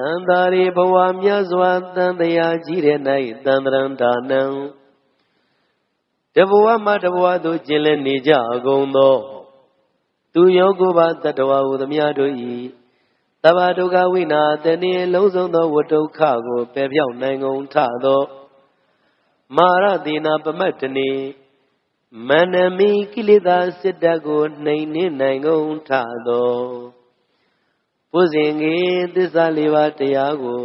တန်တာရီဘဝမြတ်စွာတန်တရားကြီးတဲ့၌တန်တရံဒါနံတဘဝမှတဘဝသို့ကျင်လည်နေကြကုန်သောသူယောကိုပါတတဝဟုသမျှတို့၏တဘာဒုက္ခဝိနာတဏိလုံးစုံသောဝတ္တုခကိုပယ်ပြောင်းနိုင်ကုန်ထသောမာရတိနာပမတ်တနေမန္နမီကိလေသာစစ်တပ်ကိုနှိမ်နှင်းနိုင်ကုန်ထသော ဘုဇင်ကြီးသစ္စာလေးပါးတရားကို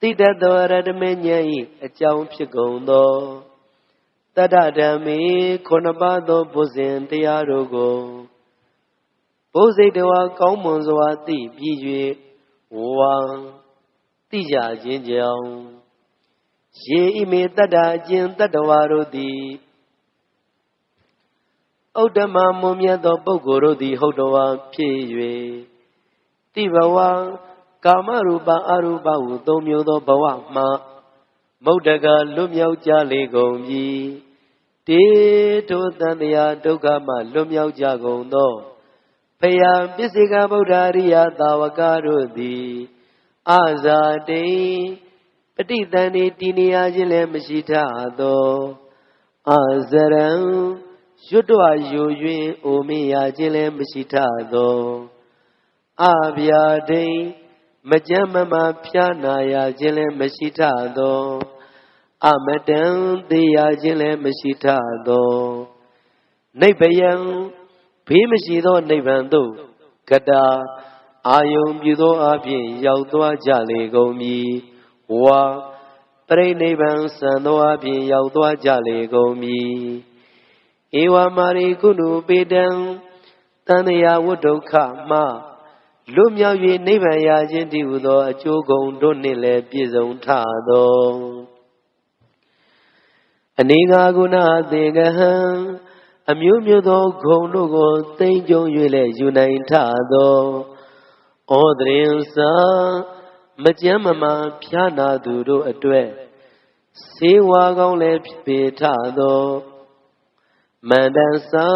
တိတတ်သောရတမေဉာဏ်၏အကြောင်းဖြစ်ကုန်သောတတ္တဓမ္မေခုနှစ်ပါးသောဘုဇင်တရားတို့ကိုဘုဇိတဝါကောင်းမွန်စွာသိပြီး၍ဝါသိကြခြင်းကြောင့်ရေဤမေတတ္တအကျင့်တတ္တဝါတို့သည်ဥဒ္ဓမမွန်မြတ်သောပုဂ္ဂိုလ်တို့သည်ဟုတ်တော်ဝါဖြစ်၍ တိဘဝကာမရူပအရူပဟုသုံးမျိုးသောဘဝမှမုတ်တကလွတ်မြောက်ကြလေကုန်ပြီတေထိုတန်တရားဒုက္ခမှလွတ်မြောက်ကြကုန်သောဖယားပစ္စေကဗုဒ္ဓရိယသာဝကတို့သည်အာဇာတိပဋိသန္ဓေတည်နေရခြင်းလည်းမရှိထသောအာဇရံရွတ်တော်ယို၍အိုမေရခြင်းလည်းမရှိထသော အဗျာဒိမကြမ်းမမဖြာနာရခြင်းလည်းမရှိထသောအမတံသေးရခြင်းလည်းမရှိထသောနိဗ္ဗယံဘေးမရှိသောနိဗ္ဗာန်သို့ကတာအာယုံပြုသောအဖြစ်ရောက်သွားကြလေကုန်မည်ဝါပရိနိဗ္ဗာန်စံသောအဖြစ်ရောက်သွားကြလေကုန်မည်ဧဝမာရိကုဏုပေတံတန်တရာဝတ္ဒုက္ခမှ လွတ်မြောက်၍နိဗ္ဗာန်ရခြင်းတည်ဟူသော အကျိုးကုန်တို့နှင့်လည်းပြည့်စုံထသောအနေငါကုဏသေကဟံအမျိုးမျိုးသောဂုံတို့ကိုသိမ့်ကြုံ၍လည်းယူနိုင်ထသောဩဒရင်စာမကြမ်းမမာဖျားနာသူတို့အတွက်စေဝါကောင်းလည်းဖြစ်ပေထသောမန္တန်စာ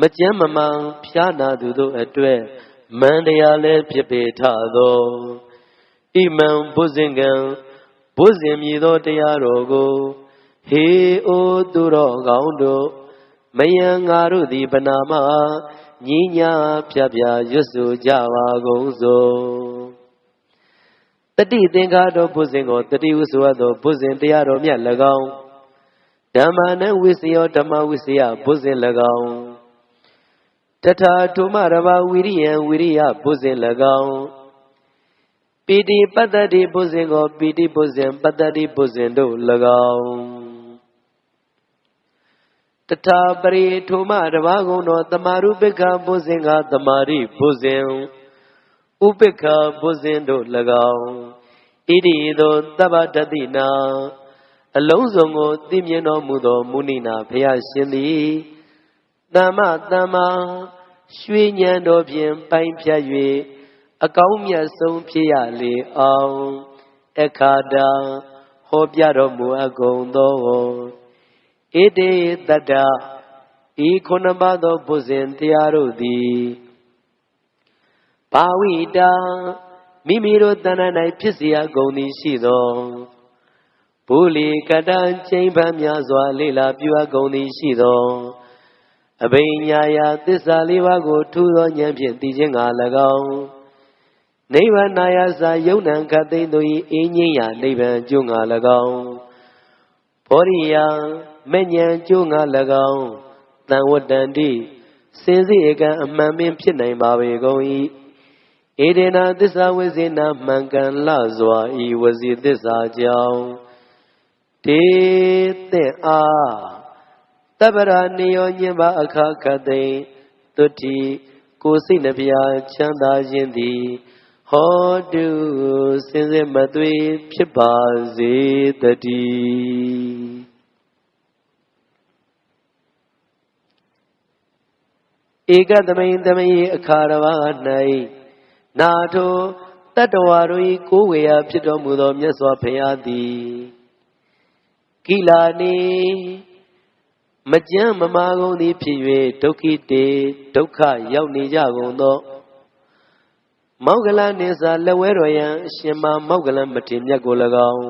မကြမ်းမမာဖျားနာသူတို့အတွက် မန္တရားလည်းဖြစ်ပေထသောဣမံဘုဇင်ကံဘုဇင်မြည်သောတရားတော်ကိုဟေအိုသူတော်ကောင်းတို့မယံငါတို့သည်ဗနာမညီညာဖြတ်ဖြာရွတ်ဆိုကြပါကုန်စို့တတိသင်္ကာတော်ဘုဇင်ကိုတတိဟုဆိုသောဘုဇင်တရားတော်မြတ်၎င်းဓမ္မနဝိစယောဓမ္မဝိစယဘုဇင်၎င်း တထာထုမရဘာဝိရိယံဝိရိယဘုဇင်၎င်းပိတိပတ္တိဘုဇင်ကိုပိတိဘုဇင်ပတ္တိဘုဇင်တို့၎င်းတထာပရိထိုမတဘာကုံတော်တမာရုပိက္ခဘုဇင်ကတမာရိဘုဇင်ဥပိက္ခဘုဇင်တို့၎င်းဣတိသောတပ္ပတတိနာအလုံးစုံကိုသိမြင်တော်မူသောမုဏိနာဘုရားရှင်သည် တမ္မတမ္မာရွှေဉဏ်တော်ဖြင့်ပိုင်းဖြတ်၍အကောင်းမြတ်ဆုံးဖြစ်ရလေအောင်အခါတာဟောပြတော်မူအပ်ကုန်သောဣတိတတ္တဤခုနှစ်ပါးသောဘုဇင်တရားတို့သည်ဘာဝိတာမိမိတို့တဏ္ဍ၌ဖြစ်เสียကုန်သည်ရှိသောဘူလီကတံချိန်ပန်းများစွာလေလာပြုအပ်ကုန်သည်ရှိသော အဘိညာယသစ္စာလေးပါးကို ထူသောဉာဏ်ဖြင့်သိခြင်းက၎င်းနိဗ္ဗာန်ယစာယုံနံခတ်သိမ့်တို့၏အင်းငိမ့်ရာနိဗ္ဗာန်ကျုံငါ၎င်းဘောရိယမဲ့ညံကျိုးငါ၎င်းတန်ဝတ္တန္တိစင်စစ်အကံအမှန်ပင်ဖြစ်နိုင်ပါပေကုန်၏ဧဒေနာသစ္စာဝိဇေနာမှန်ကန်လစွာဤဝစီသစ္စာကြောင့်တေတဲ့အား တပ္ပရာနေယောညင်ပါအခါခသိတုတိကိုစိတ်နှပြချမ်းသာခြင်းသည်ဟောတုစင်စစ်မသွေဖြစ်ပါစေတည်းဧကသမိန်သမိန်အခါရဝ၌နာထိုတတ္တဝါတို့၏ကိုးဝေယဖြစ်တော်မူသောမြတ်စွာဘုရားသည်ကိလာနေ မကြမ်းမမာကုန်သည်ဖြစ်၍ဒုက္ခိတေဒုက္ခရောက်နေကြကုန်သောမောက္ကလနိသလက်ဝဲတော်ယံအရှင်မမောက္ကလမထေမြတ်ကို၎င်း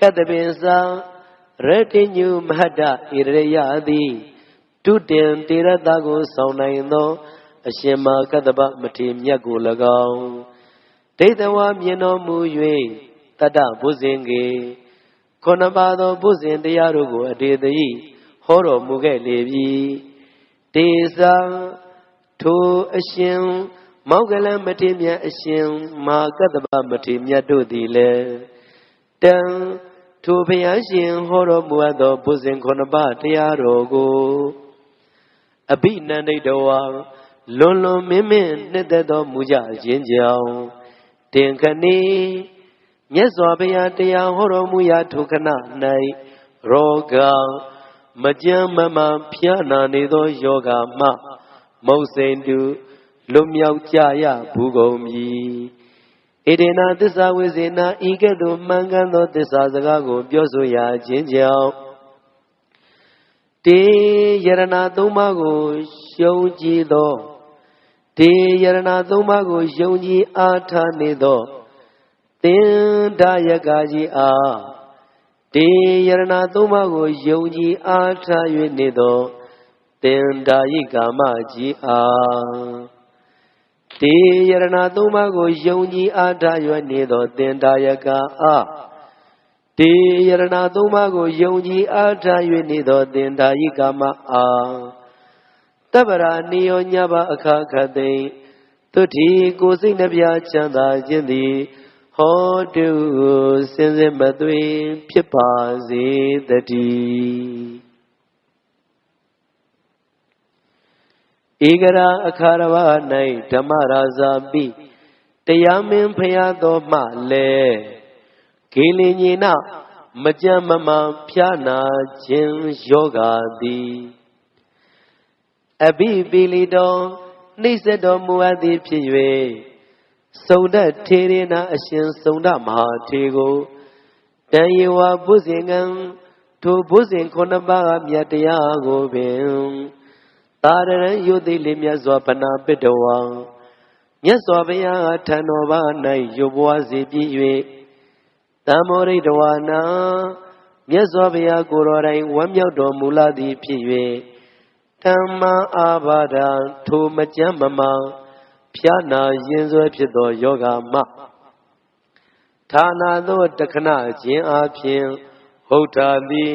ကတ္တပင်စာရတိညုမဟတ္တဣရယသည်တုတင်တေရတကိုဆောင်နိုင်သော အရှင်မကတ္တပမထေမြတ်ကို၎င်းဒိဋ္ဌဝမြင်တော်မူ၍တတ္တဘုဇင်ကေခုနပါသောဘုဇင်တရားတို့ကိုအတေတယိ ဟောတော်မူခဲ့လေပြီတေသာထိုအရှင်မောက္ကလမထေမြတ်အရှင်မာကတ္တပမထေမြတ်တို့သည်လည်းတံထိုဘုရားရှင်ဟောတော်မူအပ်သောဘုဇင်ခုနှစ်ပါးတရားတော်ကိုအဘိနန္ဒိတဝါလွန်လွန်မင်းမင်းနှစ်သက်တော်မူကြခြင်းကြောင့်တင်ခဏီမြတ်စွာဘုရားတရားဟောတော်မူရာထိုခဏ၌ရောဂ မကြမ်းမမှဖျားနာနေသောယောဂမှမုတ်စိန်တုလွမြောက်ကြရဘူးကုန်ပြီဣဒေနာသစ္စာဝိဇေနာဤကဲ့သို့မှန်ကန်သောသစ္စာစကားကို ပြောဆိုရခြင်းကြောင့်တေယရဏသုံးပါးကိုရှုံးကြည်သောတေယရဏသုံးပါးကိုယုံကြည်အားထားနေသောသင်္ဒယကကြီးအား တေယရဏသုံးပါးကိုယုံကြည်အားထား၍နေသောသင်္ဒယိကာမကြီးအားတေယရဏသုံးပါးကိုယုံကြည်အားထားရွယ်နေသောတင်တာယကအာတေယရဏသုံးပါးကိုယုံကြည်အားထား၍နေသောတင်တာယိကာမအာတပ္ပရာနိယောညဘအခါခသိသုတိကိုစိတ်နှပြချမ်းသာခြင်းသည်ဟော တုစင်စစ်မသွေဖြစ်ပါစေတည်းဧကရာအခါရဝ၌ဓမ္မရာဇာပိတရားမင်းဖရာတော်မှလည်းကေလင်ညိနမကြမ်းမမှန်ဖျားနာခြင်းယောဂာသည်အဘိပိလီတော်နှိစ္စတော်မူအပ်သည်ဖြစ်၍ စုံဒတ်ထေရနာအရှင်စုံဒမဟာထေကိုတန်ယေဝဘုဇင်ကံထိုဘုဇင်ခုနှစ်ပါးမြတ်တရားကိုပင်သာရရန်ယုသိလေးမြတ်စွာဘနာပိတဝံမြတ်စွာဘုရားထံတော်ဘာ၌ရုပ်ဘွားစီပြည့်၍တမ္မောရိတဝါနာမြတ်စွာဘုရားကိုယ်တော်တိုင်ဝမ်းမြောက်တော်မူလာသည်ဖြစ်၍ဓမ္မအာဘာဒံထိုမကြမ်းမမှန် ဖြာနာရင်ဆွဲဖြစ်သောယောဂမဌာနာသောတခဏခြင်းအပြင်ဟုတ်တာသည်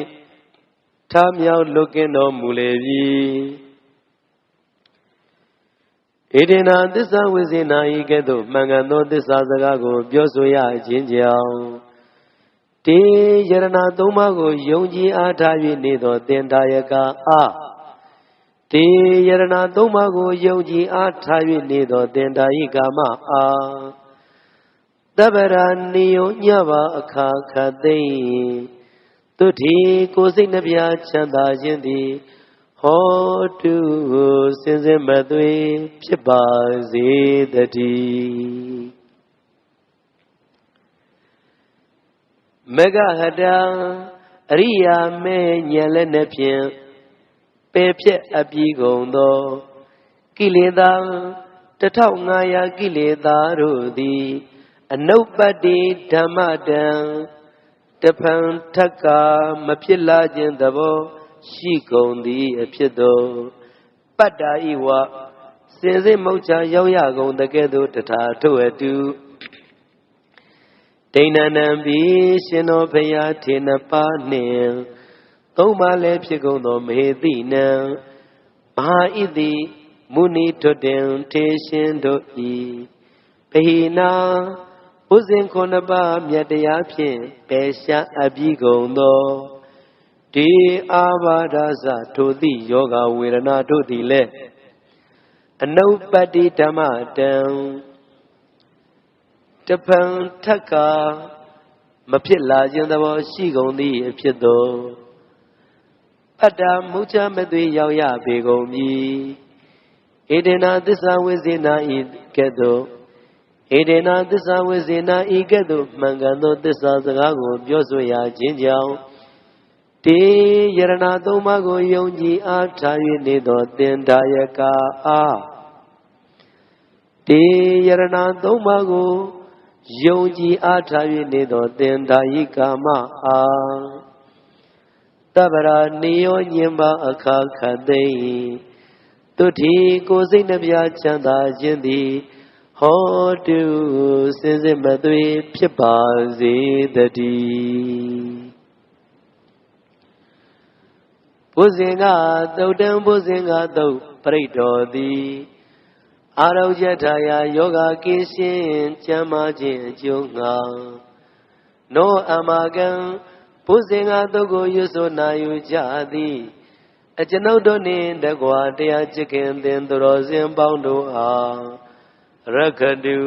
ထမြောက်လွတ်ကင်းတော်မူလေပြီဣဒေနာသစ္စာဝိဇေနာဤကဲ့သို့မှန်ကန်သောသစ္စာစကားကို ပြောဆိုရခြင်းကြောင့်တေယရဏသုံးပါးကိုယုံကြည်အားထား၍နေသောတင်တာယကအာ တေယရဏသုံးပါးကိုယုံကြည်အားထား၍နေသောတင်တာယိကာမအာတပ္ပရာနိယောညဘာအခါခသိသုတိကိုစိတ်နှပြချမ်းသာခြင်းသည်ဟောတုစင်စင်မသွေဖြစ်ပါစေတည်းမဂဟတံအရိယာမဲညံလက်နှဖြင့် ပယ်ဖြက်အပြီးကုန်သောကိလေသာ1500ကိလေသာတို့သည် အနုပ္ပတ္တိဓမ္မတံတဖန်ထက်ကမဖြစ်လာခြင်းသဘောရှိကုန်သည်အဖြစ်သောပတ္တာဤဝစင်စစ်မုတ်ချရောက်ရကုန်တကဲ့သို့တထာထို့အတူဒိဏနံဘီရှင်တော်ဖရာထေနပါနှင့် သုံးပါးလည်းဖြစ်ကုန်သောမေတိနံမဟာဣတိမုနိထွတ်တင်ထေရှင်တို့ဤပဟိနာဥစဉ်ခုနှစ်ပါးမြတ်တရားဖြင့်ပယ်ရှားအပြီးကုန်သောဒီအာဘာဒသထိုတိယောဂဝေဒနာတို့သည်လည်းအနုပတ္တိဓမ္မတံတပံထက်ကမဖြစ်လာခြင်းသဘောရှိကုန်သည်အဖြစ်သော အတ္တမုချမသွေရောက်ရပေကုန်ပြီဣဒေနာသစ္စာဝိဇေနာဤကဲ့သို့ဣဒေနာသစ္စာဝိဇေနာဤကဲ့သို့မှန်ကန်သောသစ္စာစကားကို ပြောဆိုရခြင်းကြောင့်တေယရဏသုံးပါးကိုယုံကြည်အားထား၍နေသောတင်ဒါယကာအားတေယရဏသုံးပါးကိုယုံကြည်အားထား၍နေသောတင်ဒါယိကာမအား တဗ္ဗရာနေယောညင်ပါအခါခတ်သိမ့်တုထီကိုစိတ်နှပြချမ်းသာခြင်းသည်ဟောတုစင်စစ်မသွေဖြစ်ပါစေတည်းဘုဇင်ကသုတ်တံဘုဇင်ကသုတ်ပရိတော်သည်အာရုံယထာယယောဂကင်းရှင်းကျမ်းမာခြင်းအကျိုးငါနောအမကံ ဘုဇင်ကသုတ်ကိုရွတ်ဆိုနာယူကြသည်အကျွန်ုပ်တို့နှင့်တကွာတရားချစ်ခင်သင်သူတော်စင်ပေါင်းတို့အားရခတု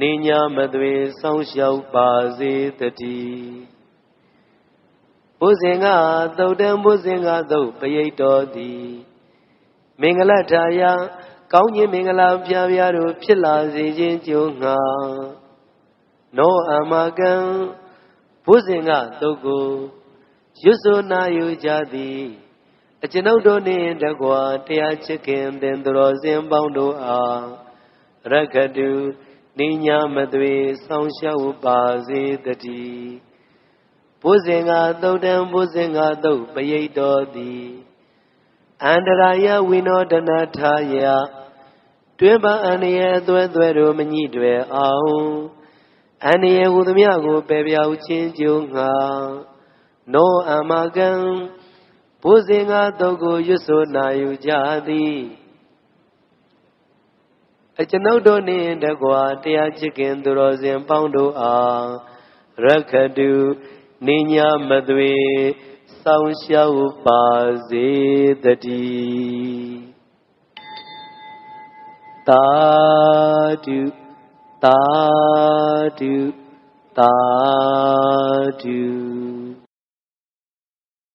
နိညာမသွေဆောင်းလျှောက်ပါစေတည်းဘုဇင်ကသုတ်တံဘုဇင်ကသုတ်ပရိတ်တော်သည်မင်္ဂလထာယကောင်းခြင်းမင်္ဂလာပြပြတို့ဖြစ်လာစေခြင်းကြိုးငှာနောအမကံ ဘုဇင်ကသုတ်ကိုရွတ်ဆိုနာယူကြသည်အကျွန်ုပ်တို့နှင့်တကွာတရားချစ်ခင်သင်သူတော်စင်ပေါင်းတို့အားရခတုနိညာမသွေဆောင်းလျှောက်ပါစေတည်းဘုဇင်ကသုတ်တံဘုဇင်ကသုတ်ပရိတ်တော်သည်အန္တရာယဝိနောဒနာထာယတွင်ပါအန္တရာယ်အသွဲသွဲတို့မညိတွေအောင် အန္တရာယ်ဟူသမျှကိုပယ်ပြောက်ခြင်းကြုံငှာနောအမကံဘုဇင်ကသုတ်ကိုရွတ်ဆိုနာယူကြသည်အကျွန်ုပ်တို့နှင့်တကွာတရားချစ်ခင်သူတော်စင်ပေါင်းတို့အားရခတုနိညာမသွေစောင်းရှောက်ပါစေတည်းတာတုတာ Tadu, Tadu.